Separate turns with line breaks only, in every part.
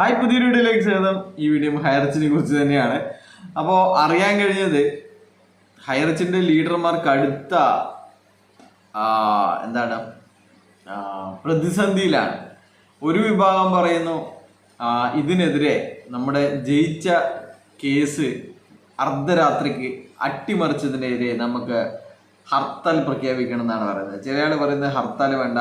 Hi പുതിയൊരു വീഡിയോയിലേക്ക് സ്വാഗതം. ഈ വീഡിയോ ഹൈറച്ചിനെ കുറിച്ച് തന്നെയാണ്. അപ്പോൾ അറിയാൻ കഴിഞ്ഞത് ഹയർച്ചിന്റെ ലീഡർമാർക്ക് അടുത്ത എന്താണ് പ്രതിസന്ധിയിലാണ്. ഒരു വിഭാഗം പറയുന്നു ഇതിനെതിരെ നമ്മുടെ ജയിച്ച കേസ് അർദ്ധരാത്രിക്ക് അട്ടിമറിച്ചതിനെതിരെ നമുക്ക് ഹർത്താൽ പ്രഖ്യാപിക്കണം എന്നാണ് പറയുന്നത്. ചില ആൾ പറയുന്നത് ഹർത്താൽ വേണ്ട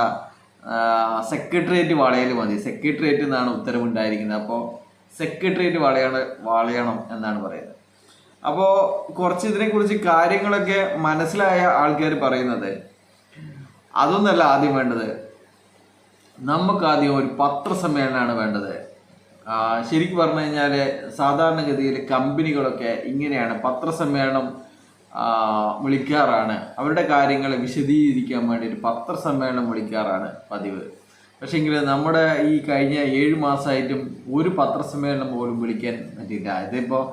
സെക്രട്ടേറിയറ്റ് വളയൽ മതി. സെക്രട്ടേറിയറ്റ് എന്നാണ് ഉത്തരവുണ്ടായിരിക്കുന്നത്. അപ്പോൾ സെക്രട്ടേറിയറ്റ് വളയാണ് വളയണം എന്നാണ് പറയുന്നത്. അപ്പോൾ കുറച്ച് ഇതിനെക്കുറിച്ച് കാര്യങ്ങളൊക്കെ മനസ്സിലായ ആൾക്കാർ പറയുന്നത് അതൊന്നല്ല ആദ്യം വേണ്ടത്. നമുക്ക് ആദ്യം ഒരു പത്രസമ്മേളനമാണ് വേണ്ടത്. ശരിക്കും പറഞ്ഞു കഴിഞ്ഞാൽ സാധാരണഗതിയിൽ കമ്പനികളൊക്കെ ഇങ്ങനെയാണ് പത്രസമ്മേളനം വിളിക്കാറാണ്. അവരുടെ കാര്യങ്ങൾ വിശദീകരിക്കാൻ വേണ്ടി ഒരു പത്രസമ്മേളനം വിളിക്കാറാണ് പതിവ്. പക്ഷേങ്കിൽ നമ്മുടെ ഈ കഴിഞ്ഞ ഏഴ് മാസമായിട്ടും ഒരു പത്രസമ്മേളനം പോലും വിളിക്കാൻ പറ്റിയില്ല ഇതിപ്പോൾ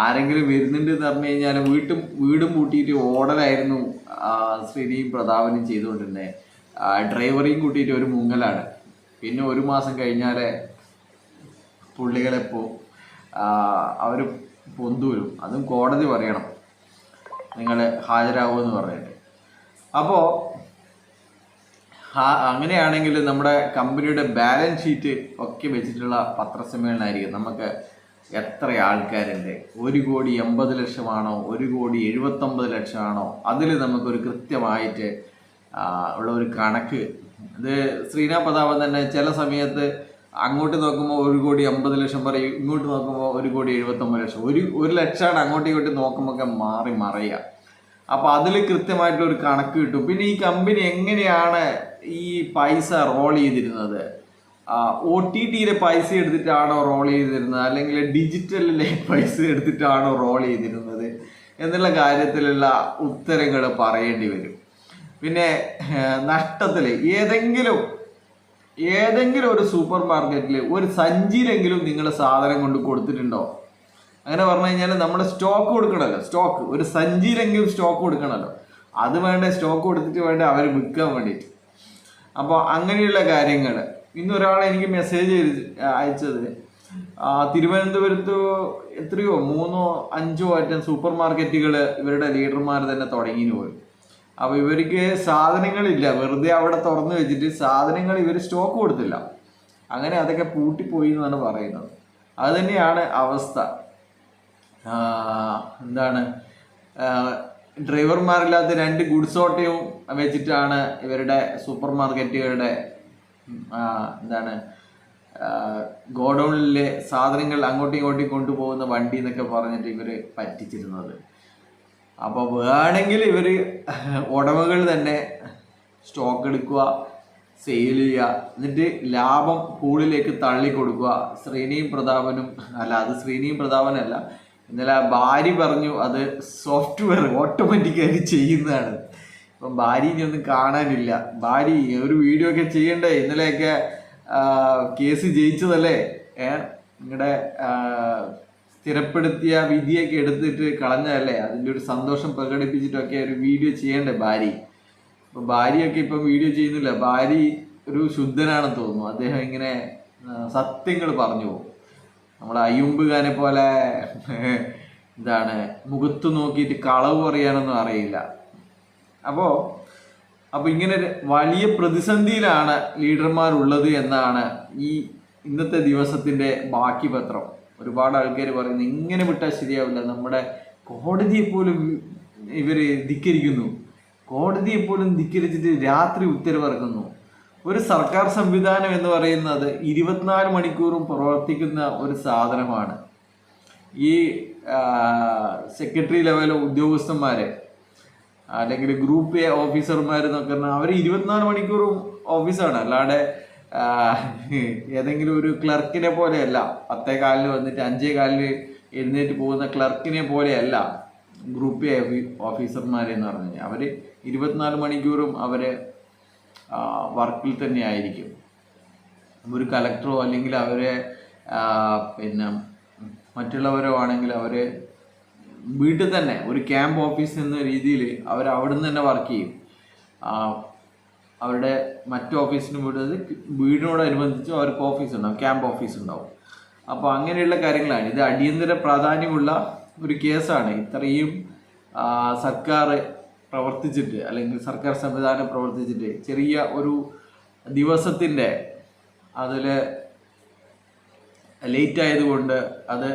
ആരെങ്കിലും വരുന്നുണ്ട് എന്ന് പറഞ്ഞു കഴിഞ്ഞാൽ വീട്ടും വീടും പൂട്ടിയിട്ട് ഓടലായിരുന്നു ശ്രീനിയും പ്രതാപനും ചെയ്തുകൊണ്ടിരുന്നത് ഡ്രൈവറെയും കൂട്ടിയിട്ട് ഒരു മുങ്ങലാണ്. പിന്നെ ഒരു മാസം കഴിഞ്ഞാൽ പുള്ളികളെപ്പോൾ അവർ പൊന്തൂരും. അതും കോടതി പറയണം. നിങ്ങൾ ഹാജരാകുമെന്ന് പറഞ്ഞിട്ട്. അപ്പോൾ അങ്ങനെയാണെങ്കിൽ നമ്മുടെ കമ്പനിയുടെ ബാലൻസ് ഷീറ്റ് ഒക്കെ വെച്ചിട്ടുള്ള പത്രസമ്മേളനമായിരിക്കും. നമുക്ക് എത്ര ആൾക്കാരുണ്ട്? ഒരു കോടി എൺപത് ലക്ഷമാണോ? ഒരു കോടി എഴുപത്തൊമ്പത് ലക്ഷമാണോ? അതിൽ നമുക്കൊരു കൃത്യമായിട്ട് ഉള്ള ഒരു കണക്ക്. ഇത് ശ്രീനാഥ് പ്രതാപൻ തന്നെ ചില സമയത്ത് അങ്ങോട്ട് നോക്കുമ്പോൾ ഒരു കോടി അമ്പത് ലക്ഷം പറയും ഇങ്ങോട്ട് നോക്കുമ്പോൾ ഒരു കോടി എഴുപത്തൊമ്പത് ലക്ഷം. ഒരു ഒരു ലക്ഷമാണ് അങ്ങോട്ടും ഇങ്ങോട്ടും നോക്കുമ്പോൾ മാറി മറയുക. അപ്പോൾ അതിൽ കൃത്യമായിട്ടുള്ള ഒരു കണക്ക് കിട്ടും. പിന്നെ ഈ കമ്പനി എങ്ങനെയാണ് ഈ പൈസ റോൾ ചെയ്തിരുന്നത്? ഒ ടി ടിയിലെ പൈസ എടുത്തിട്ടാണോ റോൾ ചെയ്തിരുന്നത്? അല്ലെങ്കിൽ ഡിജിറ്റലിലെ പൈസ എടുത്തിട്ടാണോ റോൾ ചെയ്തിരുന്നത്? എന്നുള്ള കാര്യത്തിലുള്ള ഉത്തരങ്ങൾ പറയേണ്ടി വരും. പിന്നെ നഷ്ടത്തിൽ ഏതെങ്കിലും ഏതെങ്കിലും ഒരു സൂപ്പർ മാർക്കറ്റിൽ ഒരു സഞ്ചിയിലെങ്കിലും നിങ്ങൾ സാധനം കൊണ്ട് കൊടുത്തിട്ടുണ്ടോ? അങ്ങനെ പറഞ്ഞു കഴിഞ്ഞാൽ നമ്മൾ സ്റ്റോക്ക് കൊടുക്കണമല്ലോ സ്റ്റോക്ക്. ഒരു സഞ്ചിയിലെങ്കിലും സ്റ്റോക്ക് കൊടുക്കണമല്ലോ അത് വേണ്ട സ്റ്റോക്ക് കൊടുത്തിട്ട് വേണ്ട അവർ വിൽക്കാൻ വേണ്ടിയിട്ട്. അപ്പോൾ അങ്ങനെയുള്ള കാര്യങ്ങൾ ഇന്ന് ഒരാൾ എനിക്ക് മെസ്സേജ് അയച്ചത് തിരുവനന്തപുരത്ത് എത്രയോ മൂന്നോ അഞ്ചോ അറ്റം സൂപ്പർ മാർക്കറ്റുകൾ ഇവരുടെ ലീഡർമാർ തന്നെ തുടങ്ങിന് പോയി അപ്പോൾ ഇവർക്ക് സാധനങ്ങളില്ല. വെറുതെ അവിടെ തുറന്നു വെച്ചിട്ട് സാധനങ്ങൾ ഇവർ സ്റ്റോക്ക് കൊടുത്തില്ല. അങ്ങനെ അതൊക്കെ പൂട്ടിപ്പോയി എന്നാണ് പറയുന്നത്. അത് തന്നെയാണ് അവസ്ഥ. എന്താണ്? ഡ്രൈവർമാരില്ലാത്ത രണ്ട് ഗുഡ്സ് ഓട്ടയും വെച്ചിട്ടാണ് ഇവരുടെ സൂപ്പർ മാർക്കറ്റുകളുടെ എന്താണ്? ഗോഡൗണിലെ സാധനങ്ങൾ അങ്ങോട്ടും ഇങ്ങോട്ടും കൊണ്ടുപോകുന്ന വണ്ടി എന്നൊക്കെ പറഞ്ഞിട്ട് ഇവർ പറ്റിച്ചിരുന്നത്. അപ്പോൾ വേണമെങ്കിൽ ഇവർ ഉടമകൾ തന്നെ സ്റ്റോക്ക് എടുക്കുക സെയിൽ ചെയ്യുക എന്നിട്ട് ലാഭം പൂളിലേക്ക് തള്ളി കൊടുക്കുക ശ്രീനിയും പ്രതാപനും അല്ല അത് ശ്രീനിയും പ്രതാപനല്ല. ഇന്നലെ ഭാര്യ പറഞ്ഞു അത് സോഫ്റ്റ്വെയർ ഓട്ടോമാറ്റിക്കായി ചെയ്യുന്നതാണ്. ഇപ്പം ഭാര്യനെ ഒന്നും കാണാനില്ല. ഭാര്യ ഒരു വീഡിയോ ഒക്കെ ചെയ്യണ്ടേ? ഇന്നലെയൊക്കെ കേസ് ജയിച്ചതല്ലേ? ഏ നിങ്ങളുടെ സ്ഥിരപ്പെടുത്തിയ വിധിയൊക്കെ എടുത്തിട്ട് കളഞ്ഞതല്ലേ? അതിന്റെ ഒരു സന്തോഷം പ്രകടിപ്പിച്ചിട്ടൊക്കെ ഒരു വീഡിയോ ചെയ്യേണ്ടേ ഭാര്യ? അപ്പം ഭാര്യയൊക്കെ ഇപ്പം വീഡിയോ ചെയ്യുന്നില്ല. ഭാര്യ ഒരു ശുദ്ധനാണെന്ന് തോന്നുന്നു. അദ്ദേഹം ഇങ്ങനെ സത്യങ്ങൾ പറഞ്ഞു പോകും. നമ്മളെ അയ്യുമ്പുകാനെ പോലെ എന്താണ് മുഖത്ത് നോക്കിയിട്ട് കളവ് പറയാനൊന്നും അറിയില്ല. അപ്പോൾ അപ്പോൾ ഇങ്ങനെ വലിയ പ്രതിസന്ധിയിലാണ് ലീഡർമാരുള്ളത് എന്നാണ് ഈ ഇന്നത്തെ ദിവസത്തിന്റെ ബാക്കി പത്രം. ഒരുപാട് ആൾക്കാർ പറയുന്നു ഇങ്ങനെ വിട്ടാൽ ശരിയാവില്ല. നമ്മുടെ കോടതിയെ പോലും ഇവർ ധിക്കരിക്കുന്നു. കോടതിയെ പോലും ധിക്കരിച്ചിട്ട് രാത്രി ഉത്തരവിറക്കുന്നു. ഒരു സർക്കാർ സംവിധാനം എന്ന് പറയുന്നത് ഇരുപത്തിനാല് മണിക്കൂറും പ്രവർത്തിക്കുന്ന ഒരു സാധനമാണ്. ഈ സെക്രട്ടറി ലെവൽ ഉദ്യോഗസ്ഥന്മാരെ അല്ലെങ്കിൽ ഗ്രൂപ്പ് എ ഓഫീസർമാർ എന്നൊക്കെ പറഞ്ഞാൽ അവർ ഇരുപത്തിനാല് മണിക്കൂറും ഓഫീസാണ് അല്ലാതെ ഏതെങ്കിലും ഒരു ക്ലർക്കിനെ പോലെയല്ല. പത്തേ കാലിൽ വന്നിട്ട് അഞ്ചേ കാലിൽ എഴുന്നേറ്റ് പോകുന്ന ക്ലർക്കിനെ പോലെയല്ല ഗ്രൂപ്പ് എ ഓഫീസർമാരെന്ന് പറഞ്ഞു കഴിഞ്ഞാൽ അവർ ഇരുപത്തിനാല് മണിക്കൂറും അവർ വർക്കിൽ തന്നെ ആയിരിക്കും. ഒരു കലക്ടറോ അല്ലെങ്കിൽ അവരെ പിന്നെ മറ്റുള്ളവരോ ആണെങ്കിൽ അവർ വീട്ടിൽ തന്നെ ഒരു ക്യാമ്പ് ഓഫീസ് എന്ന രീതിയിൽ അവർ അവിടെ നിന്ന് തന്നെ വർക്ക് ചെയ്യും. അവരുടെ മറ്റു ഓഫീസിന് വിടുന്നത് വീടിനോടനുബന്ധിച്ച് അവർക്ക് ഓഫീസ് ഉണ്ടാവും ക്യാമ്പ് ഓഫീസ് ഉണ്ടാവും അപ്പോൾ അങ്ങനെയുള്ള കാര്യങ്ങളാണ്. ഇത് അടിയന്തര പ്രാധാന്യമുള്ള ഒരു കേസാണ്. ഇത്രയും സർക്കാർ പ്രവർത്തിച്ചിട്ട് അല്ലെങ്കിൽ സർക്കാർ സംവിധാനം പ്രവർത്തിച്ചിട്ട് ചെറിയ ഒരു ദിവസത്തിന്റെ അതിൽ ലേറ്റ് ആയതുകൊണ്ട് അത്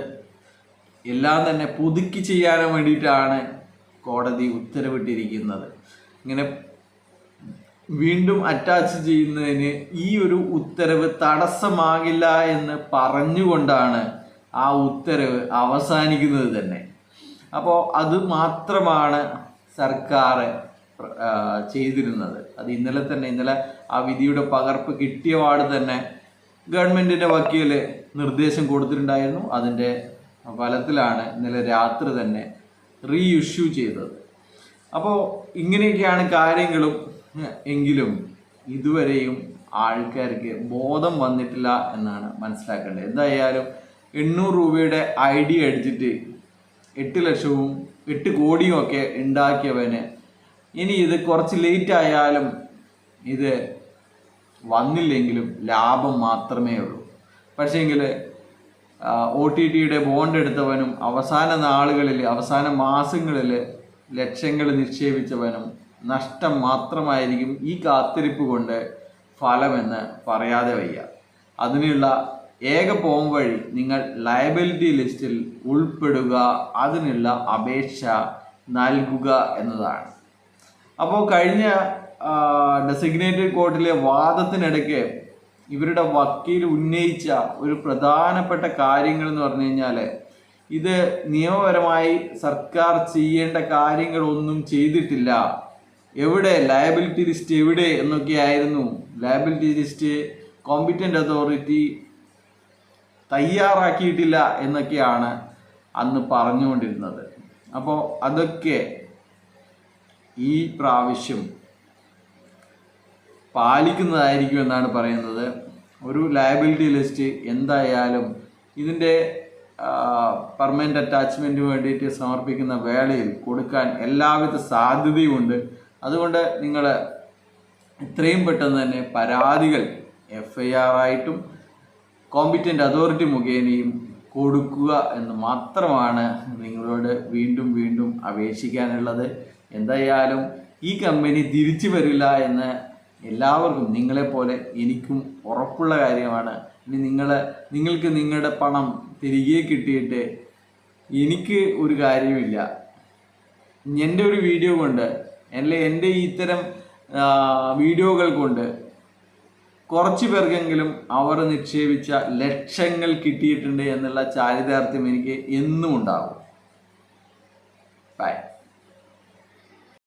എല്ലാം തന്നെ പുതുക്കി ചെയ്യാൻ വേണ്ടിയിട്ടാണ് കോടതി ഉത്തരവിട്ടിരിക്കുന്നത്. ഇങ്ങനെ വീണ്ടും അറ്റാച്ച് ചെയ്യുന്നതിന് ഈ ഒരു ഉത്തരവ് തടസ്സമാകില്ല എന്ന് പറഞ്ഞുകൊണ്ടാണ് ആ ഉത്തരവ് അവസാനിക്കുന്നത് തന്നെ. അപ്പോൾ അത് മാത്രമാണ് സർക്കാർ ചെയ്തിരുന്നത്. അത് ഇന്നലെ തന്നെ ഇന്നലെ ആ വിധിയുടെ പകർപ്പ് കിട്ടിയ പാട് തന്നെ ഗവൺമെന്റിന്റെ വക്കീൽ നിർദ്ദേശം കൊടുത്തിട്ടുണ്ടായിരുന്നു. അതിന്റെ ഫലത്തിലാണ് ഇന്നലെ രാത്രി തന്നെ റീഇഷ്യൂ ചെയ്തത്. അപ്പോൾ ഇങ്ങനെയൊക്കെയാണ് കാര്യങ്ങളും എങ്കിലും ഇതുവരെയും ആൾക്കാർക്ക് ബോധം വന്നിട്ടില്ല എന്നാണ് മനസ്സിലാക്കേണ്ടത്. എന്തായാലും എണ്ണൂറ് രൂപയുടെ ഐ ഡി അടിച്ചിട്ട് എട്ട് ലക്ഷവും എട്ട് കോടിയും ഒക്കെ ഉണ്ടാക്കിയവന് ഇനി ഇത് കുറച്ച് ലേറ്റ് ആയാലും ഇത് വന്നില്ലെങ്കിലും ലാഭം മാത്രമേ ഉള്ളൂ. പക്ഷേങ്കിൽ ഒ ടി ടിയുടെ ബോണ്ട് എടുത്തവനും അവസാന നാളുകളിൽ അവസാന മാസങ്ങളിൽ ലക്ഷങ്ങൾ നിക്ഷേപിച്ചവനും നഷ്ടം മാത്രമായിരിക്കും ഈ കാത്തിരിപ്പ് കൊണ്ട് ഫലമെന്ന് പറയാതെ വയ്യ. അതിനുള്ള ഏക പോം വഴി നിങ്ങൾ ലയബിലിറ്റി ലിസ്റ്റിൽ ഉൾപ്പെടുക അതിനുള്ള അപേക്ഷ നൽകുക എന്നതാണ്. അപ്പോൾ കഴിഞ്ഞ ഡെസിഗ്നേറ്റഡ് കോർട്ടിലെ വാദത്തിനിടയ്ക്ക് ഇവരുടെ വക്കീൽ ഉന്നയിച്ച ഒരു പ്രധാനപ്പെട്ട കാര്യങ്ങൾ എന്ന് പറഞ്ഞു കഴിഞ്ഞാൽ ഇത് നിയമപരമായി സർക്കാർ ചെയ്യേണ്ട കാര്യങ്ങളൊന്നും ചെയ്തിട്ടില്ല. എവിടെ ലയബിലിറ്റി ലിസ്റ്റ് എവിടെ എന്നൊക്കെയായിരുന്നു ലയബിലിറ്റി ലിസ്റ്റ് കോമ്പിറ്റന്റ് അതോറിറ്റി തയ്യാറാക്കിയിട്ടില്ല എന്നൊക്കെയാണ് അന്ന് പറഞ്ഞുകൊണ്ടിരുന്നത്. അപ്പോൾ അതൊക്കെ ഈ പ്രാവശ്യം പാലിക്കുന്നതായിരിക്കും എന്നാണ് പറയുന്നത്. ഒരു ലയബിലിറ്റി ലിസ്റ്റ് എന്തായാലും ഇതിന്റെ പെർമനന്റ് അറ്റാച്ച്മെന്റിന് വേണ്ടിയിട്ട് സമർപ്പിക്കുന്ന വേളയിൽ കൊടുക്കാൻ എല്ലാവിധ സാധ്യതയുമുണ്ട്. അതുകൊണ്ട് നിങ്ങൾ എത്രയും പെട്ടെന്ന് തന്നെ പരാതികൾ എഫ് ഐ ആർ ആയിട്ടും കോമ്പിറ്റന്റ് അതോറിറ്റി മുഖേനയും കൊടുക്കുക എന്ന് മാത്രമാണ് നിങ്ങളോട് വീണ്ടും വീണ്ടും അപേക്ഷിക്കാനുള്ളത്. എന്തായാലും ഈ കമ്പനി തിരിച്ചു വരില്ല എന്ന് എല്ലാവർക്കും നിങ്ങളെപ്പോലെ എനിക്കും ഉറപ്പുള്ള കാര്യമാണ്. ഇനി നിങ്ങൾ നിങ്ങൾക്ക് നിങ്ങളുടെ പണം തിരികെ കിട്ടിയിട്ട് എനിക്ക് ഒരു കാര്യമില്ല. എന്റെ ഒരു വീഡിയോ കൊണ്ട് അല്ലെ എന്റെ ഇത്തരം വീഡിയോകൾ കൊണ്ട് കുറച്ച് പേർക്കെങ്കിലും അവർ നിക്ഷേപിച്ച ലക്ഷങ്ങൾ കിട്ടിയിട്ടുണ്ട് എന്നുള്ള ചാരിതാർത്ഥ്യം എനിക്ക് എന്നും ഉണ്ടാകും. ബൈ